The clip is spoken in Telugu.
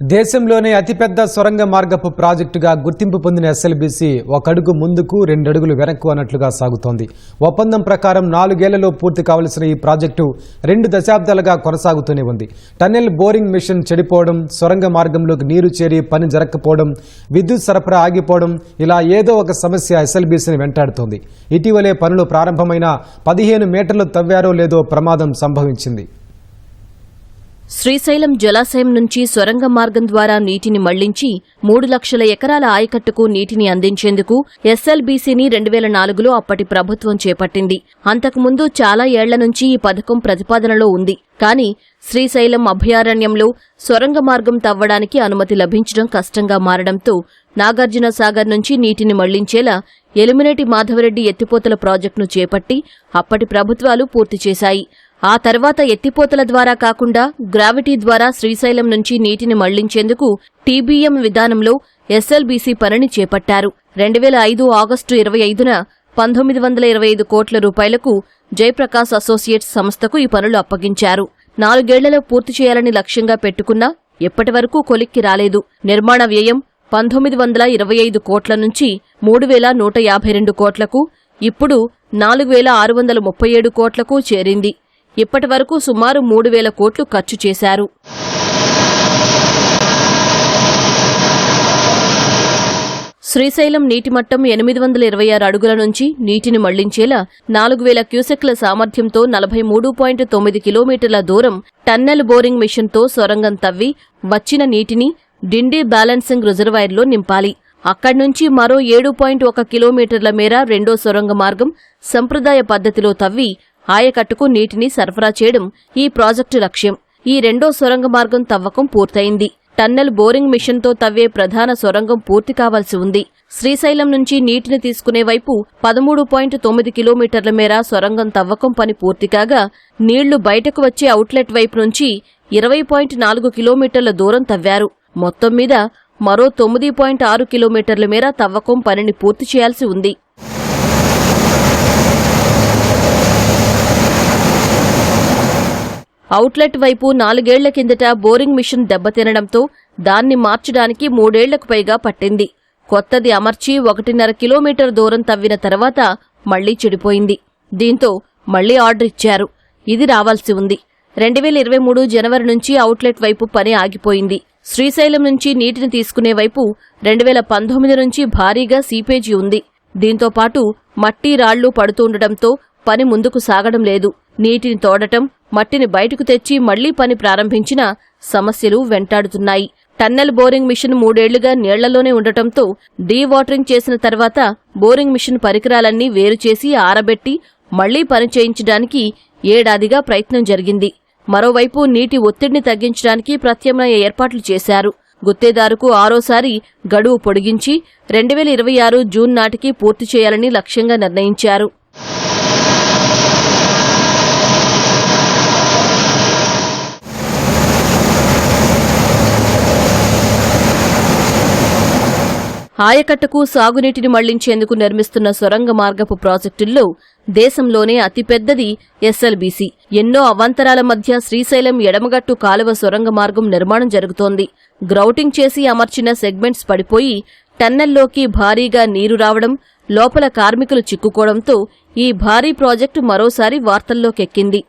దేశంలోనే అతిపెద్ద సొరంగ మార్గపు ప్రాజెక్టుగా గుర్తింపు పొందిన ఎస్ఎల్బీసీ ఒక అడుగు ముందుకు రెండడుగులు వెనక్కు అన్నట్లుగా సాగుతోంది. ఒప్పందం ప్రకారం నాలుగేళ్ళలో పూర్తి కావలసిన ఈ ప్రాజెక్టు రెండు దశాబ్దాలుగా కొనసాగుతూనే ఉంది. టన్నెల్ బోరింగ్ మిషన్ చెడిపోవడం సొరంగ మార్గంలోకి నీరు చేరి పని జరగకపోవడం విద్యుత్ సరఫరా ఆగిపోవడం ఇలా ఏదో ఒక సమస్య ఎస్ఎల్బీసీని వెంటాడుతోంది. ఇటీవలే పనులు ప్రారంభమైన పదిహేను మీటర్లు తవ్వారో లేదో ప్రమాదం సంభవించింది. శ్రీశైలం జలాశయం నుంచి సొరంగ మార్గం ద్వారా నీటిని మళ్ళించి మూడు లక్షల ఎకరాల ఆయకట్టుకు నీటిని అందించేందుకు ఎస్ఎల్బీసీని రెండు వేల నాలుగులో అప్పటి ప్రభుత్వం చేపట్టింది. అంతకుముందు చాలా ఏళ్ళ నుంచి ఈ పథకం ప్రతిపాదనలో ఉంది. కానీ శ్రీశైలం అభయారణ్యంలో సొరంగ మార్గం తవ్వడానికి అనుమతి లభించడం కష్టంగా మారడంతో నాగార్జున సాగర్ నుంచి నీటిని మళ్ళించేలా ఎలిమినేటి మాధవరెడ్డి ఎత్తిపోతల ప్రాజెక్టును చేపట్టి అప్పటి ప్రభుత్వాలు పూర్తి చేశాయి. ఆ తర్వాత ఎత్తిపోతల ద్వారా కాకుండా గ్రావిటీ ద్వారా శ్రీశైలం నుంచి నీటిని మళ్ళించేందుకు టీబీఎం విధానంలో ఎస్ఎల్బీసీ పనిని చేపట్టారు. రెండు వేల ఐదు ఆగస్టు ఇరవై ఐదున పంతొమ్మిది వందల ఇరవై ఐదు కోట్ల రూపాయలకు జయప్రకాశ్ అసోసియేట్స్ సంస్థకు ఈ పనులు అప్పగించారు. నాలుగేళ్ళలో పూర్తి చేయాలని లక్ష్యంగా పెట్టుకున్నా ఎప్పటివరకు కొలిక్కి రాలేదు. నిర్మాణ వ్యయం పంతొమ్మిది వందల ఇరవై ఐదు కోట్ల నుంచి మూడు వేల నూట యాభై రెండు కోట్లకు ఇప్పుడు నాలుగు వేల ఆరు వందల ముప్పై ఏడు కోట్లకు చేరింది. ఇప్పటి వరకు సుమారు మూడు వేల కోట్లు ఖర్చు చేశారు. శ్రీశైలం నీటి మట్టం ఎనిమిది వందల ఇరవై ఆరు అడుగుల నుంచి నీటిని మళ్ళించేలా నాలుగు వేల క్యూసెక్ల సామర్థ్యంతో నలభై మూడు పాయింట్ తొమ్మిది కిలోమీటర్ల దూరం టన్నెల్ బోరింగ్ మిషన్తో సొరంగం తవ్వి వచ్చిన నీటిని డిండి బ్యాలెన్సింగ్ రిజర్వాయర్లో నింపాలి. అక్కడి నుంచి మరో ఏడు పాయింట్ ఒక కిలోమీటర్ల మేర రెండో సొరంగ మార్గం సంప్రదాయ పద్ధతిలో తవ్వి ఆయకట్టుకు నీటిని సరఫరా చేయడం ఈ ప్రాజెక్టు లక్ష్యం. ఈ రెండో సొరంగ మార్గం తవ్వకం పూర్తయింది. టన్నెల్ బోరింగ్ మిషన్తో తవ్వే ప్రధాన సొరంగం పూర్తి కావాల్సి ఉంది. శ్రీశైలం నుంచి నీటిని తీసుకునే వైపు పదమూడు పాయింట్ తొమ్మిది కిలోమీటర్ల మేర సొరంగం తవ్వకం పని పూర్తి కాగా నీళ్ళు బయటకు వచ్చే అవుట్లెట్ వైపు నుంచి ఇరవై పాయింట్ నాలుగు కిలోమీటర్ల దూరం తవ్వారు. మొత్తం మీద మరో తొమ్మిది పాయింట్ ఆరు కిలోమీటర్ల మేర తవ్వకం పనిని పూర్తి చేయాల్సి ఉంది. అవుట్లెట్ వైపు నాలుగేళ్ళ కిందట బోరింగ్ మిషన్ దెబ్బతినడంతో దాన్ని మార్చడానికి మూడేళ్ళకు పైగా పట్టింది. కొత్తది అమర్చి ఒకటిన్నర కిలోమీటర్ దూరం తవ్విన తర్వాత మళ్ళీ చెడిపోయింది. దీంతో మళ్ళీ ఆర్డర్ ఇచ్చారు. ఇది రావాల్సి ఉంది. రెండు వేల ఇరవై మూడు జనవరి నుంచి అవుట్లెట్ వైపు పని ఆగిపోయింది. శ్రీశైలం నుంచి నీటిని తీసుకునే వైపు రెండు వేల పంతొమ్మిది నుంచి భారీగా సీపేజీ ఉంది. దీంతో పాటు మట్టి రాళ్ళు పడుతుండటంతో పని ముందుకు సాగడం లేదు. నీటిని తోడటం మట్టిని బయటకు తెచ్చి మళ్ళీ పని ప్రారంభించినా సమస్యలు వెంటాడుతున్నాయి. టన్నెల్ బోరింగ్ మిషన్ మూడేళ్ళుగా నీళ్ళలోనే ఉండటంతో డీవాటరింగ్ చేసిన తర్వాత బోరింగ్ మిషన్ పరికరాలన్నీ వేరు చేసి ఆరబెట్టి మళ్ళీ పని చేయించడానికి ఏడాదిగా ప్రయత్నం జరిగింది. మరోవైపు నీటి ఒత్తిడిని తగ్గించడానికి ప్రత్యామ్నాయ ఏర్పాట్లు చేశారు. గుత్తేదారుకు ఆరోసారి గడువు పొడిగించి రెండు వేల ఇరవై ఆరు జూన్ నాటికి పూర్తి చేయాలని లక్ష్యంగా నిర్ణయించారు. ఆయకట్టుకు సాగునీటిని మళ్ళించేందుకు నిర్మిస్తున్న సొరంగ మార్గపు ప్రాజెక్టుల్లో దేశంలోనే అతిపెద్దది ఎస్ఎల్బీసీ. ఎన్నో అవాంతరాల మధ్య శ్రీశైలం ఎడమగట్టు కాలువ సొరంగ మార్గం నిర్మాణం జరుగుతోంది. గ్రౌటింగ్ చేసి అమర్చిన సెగ్మెంట్స్ పడిపోయి టన్నెల్లోకి భారీగా నీరు రావడం లోపల కార్మికులు చిక్కుకోవడంతో ఈ భారీ ప్రాజెక్టు మరోసారి వార్తల్లోకెక్కింది.